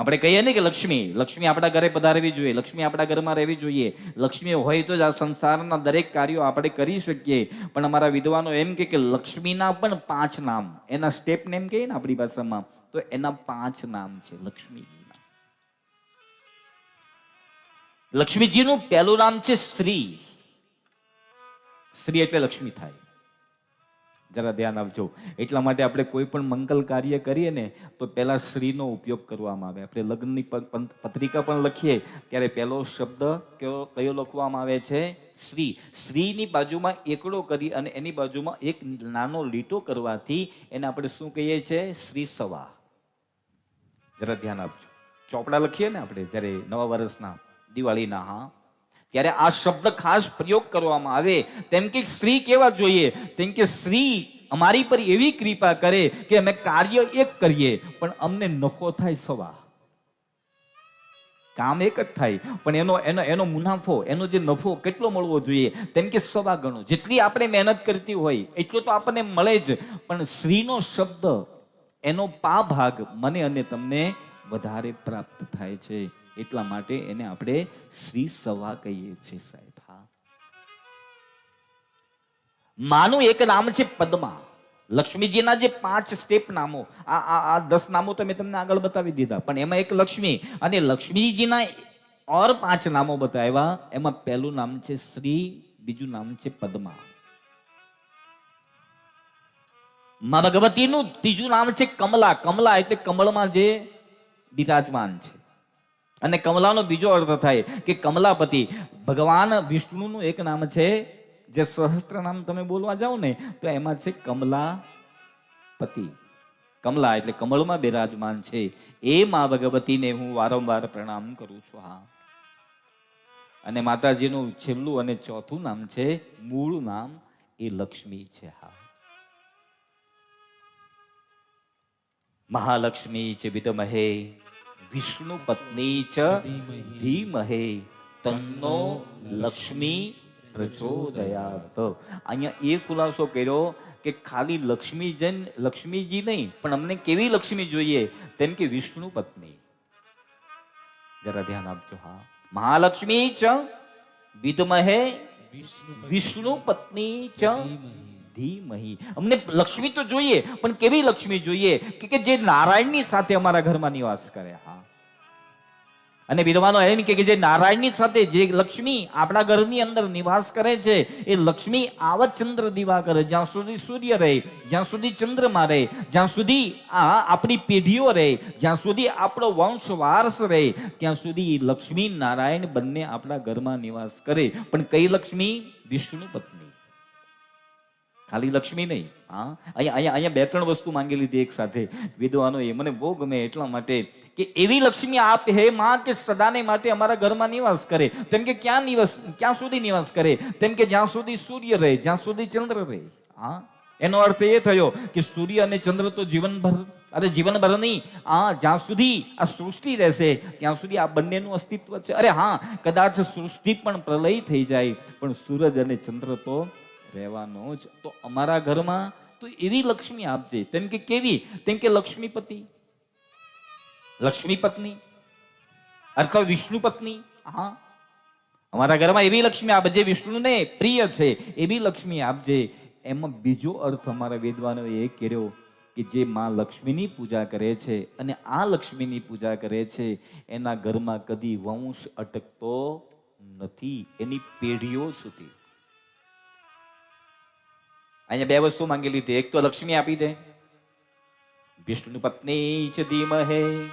આપણે કહીએ ને કે લક્ષ્મી લક્ષ્મી આપણા ઘરે પધારવી જોઈએ, લક્ષ્મી આપણા ઘરમાં રહેવી જોઈએ. લક્ષ્મી હોય તો જ આ સંસારના દરેક કાર્યો આપણે કરી શકીએ. પણ અમારા વિદ્વાનો એમ કે લક્ષ્મીના પણ પાંચ નામ. એના સ્ટેપ નેમ કહીએ ને આપણી ભાષામાં, તો એના પાંચ નામ છે લક્ષ્મીજીના લક્ષ્મીજીનું પહેલું નામ છે શ્રી સ્ત્રી એટલે લક્ષ્મી થાય. જરા ધ્યાન આપજો. એટલા માટે આપણે કોઈ પણ મંગલ કાર્ય કરીએ ને, તો પહેલાં શ્રીનો ઉપયોગ કરવામાં આવે. આપણે લગ્નની પત્રિકા પણ લખીએ, ત્યારે પહેલો શબ્દ કયો કયો લખવામાં આવે છે? શ્રી. શ્રીની બાજુમાં એકડો કરી અને એની બાજુમાં એક નાનો લીટો કરવાથી એને આપણે શું કહીએ છીએ શ્રી સવા. જરા ધ્યાન આપજો. ચોપડા લખીએ ને આપણે, જ્યારે નવા વર્ષના દિવાળીના, હા. ત્યારે આ શબ્દ ખાસ પ્રયોગ કરવામાં આવે. તેમ કે સ્ત્રી કેવા જોઈએ? તેમ કે સ્ત્રી અમારી પર એવી કૃપા કરે કે અમે કાર્ય એક કરીએ, પણ અમને નફો થાય સવા. કામ એક જ થાય, પણ એનો એનો એનો મુનાફો, એનો જે નફો કેટલો મળવો જોઈએ? તેમ કે સવા ગણો. જેટલી આપણે મહેનત કરતી હોય, એટલો તો આપણને મળે જ. પણ સ્ત્રીનો શબ્દ, એનો પા ભાગ મને અને તમને વધારે પ્રાપ્ત થાય છે. એટલા માટે એને આપણે શ્રી સવા કહીએ છીએ સાહેબ માનું એક નામ છે પદ્મા. લક્ષ્મીજીના જે પાંચ સ્ટેપ નામો આ આ દસ નામો તો મેં તમને આગળ બતાવી દીધા, પણ એમાં એક લક્ષ્મી અને લક્ષ્મીજીના ઓર પાંચ નામો બતાવ્યા, એમાં પહેલું નામ છે શ્રી, બીજું નામ છે પદ્મા. મા ભગવતીનું ત્રીજું નામ છે કમલા. કમલા એટલે કમળમાં જે બિરાજમાન છે. અને કમલાનો બીજો અર્થ થાય કે કમલાપતિ, ભગવાન વિષ્ણુનું એક નામ છે, જે સહસ્ત્ર નામ તમે બોલવા જાઓ ને, તો એમાં છે કમલાપતિ. કમલા એટલે કમળમાં બિરાજમાન છે. એ મા ભગવતીને હું વારંવાર પ્રણામ કરું છું, હા. અને માતાજીનું છેલ્લું અને ચોથું નામ છે, મૂળ નામ એ લક્ષ્મી છે, હા. મહાલક્ષ્મી ચ વિદમહે વિષ્ણુ પત્ની ચ ધીમહે, તન્નો લક્ષ્મી પ્રચોદયાત. અહીંયા એ ખુલાસો કર્યો કે ખાલી લક્ષ્મી જન, લક્ષ્મીજી નહીં, પણ અમને કેવી લક્ષ્મી જોઈએ તેમ કે વિષ્ણુ પત્ની. જરા ધ્યાન આપજો, હા. મહાલક્ષ્મી ચ વિદમહે વિષ્ણુ પત્ની ચ ધીમહી અમને લક્ષ્મી તો જોઈએ, પણ કેવી લક્ષ્મી જોઈએ? કે જે નારાયણની સાથે અમારા ઘરમાં નિવાસ કરે, હા. અને વિદ્વાનો એમ કે જે નારાયણની સાથે જે લક્ષ્મી આપણા ઘરની અંદર નિવાસ કરે છે, એ લક્ષ્મી આવત ચંદ્ર દીવા કરે, જ્યાં સુધી સૂર્ય રહે, જ્યાં સુધી ચંદ્રમાં રહે, જ્યાં સુધી આ આપણી પેઢીઓ રહે, જ્યાં સુધી આપણો વંશ વારસ રહે, ત્યાં સુધી લક્ષ્મી નારાયણ બંને આપણા ઘરમાં નિવાસ કરે. પણ કઈ લક્ષ્મી? વિષ્ણુ પત્ની. ખાલી લક્ષ્મી નહીં. હા? અહીંયા અહીંયા અહીંયા બે, ત્રણ વસ્તુ માંગી લીધી એક સાથે. વિધવાનો એ મને બહુ ગમે એટલા માટે કે એવી લક્ષ્મી આપ હે માં કે સદાને માટે અમારા ઘરમાં નિવાસ કરે. તેમ કે ક્યાં નિવાસ, ક્યાં સુધી નિવાસ કરે? તેમ કે જ્યાં સુધી સૂર્ય રહે, જ્યાં સુધી ચંદ્ર રહે. હા? એનો અર્થ એ થયો કે સૂર્ય અને ચંદ્ર તો જીવનભર, અરે જીવનભર નહીં. આ જ્યાં સુધી આ સૃષ્ટિ રહેશે, ત્યાં સુધી આ બંનેનું અસ્તિત્વ છે. અરે હા, કદાચ સૃષ્ટિ પણ પ્રલય થઈ જાય, પણ સૂરજ અને ચંદ્ર તો રહેવાનો જ. તો અમારા ઘરમાં તો એવી લક્ષ્મી આપજે. તેમ કે કેવી? તેમ કે લક્ષ્મીપતિ. લક્ષ્મી પત્ની અથવા વિષ્ણુ પત્ની હા. અમારા ઘરમાં એવી લક્ષ્મી આપજે વિષ્ણુને પ્રિય છે. એવી લક્ષ્મી આપજે. એમાં બીજો અર્થ અમારા વેદવાનો એ કર્યો કે જે માં લક્ષ્મીની પૂજા કરે છે અને આ લક્ષ્મીની પૂજા કરે છે, એના ઘરમાં કદી વંશ અટકતો નથી. એની પેઢીઓ સુધી. અહીંયા બે વસ્તુ માંગી લીધી. એક તો લક્ષ્મી આપી દે. વિષ્ણુ પત્ની છે ધીમહે.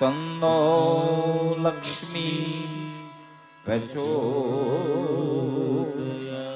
તન્નો લક્ષ્મી પ્રચોદયાત.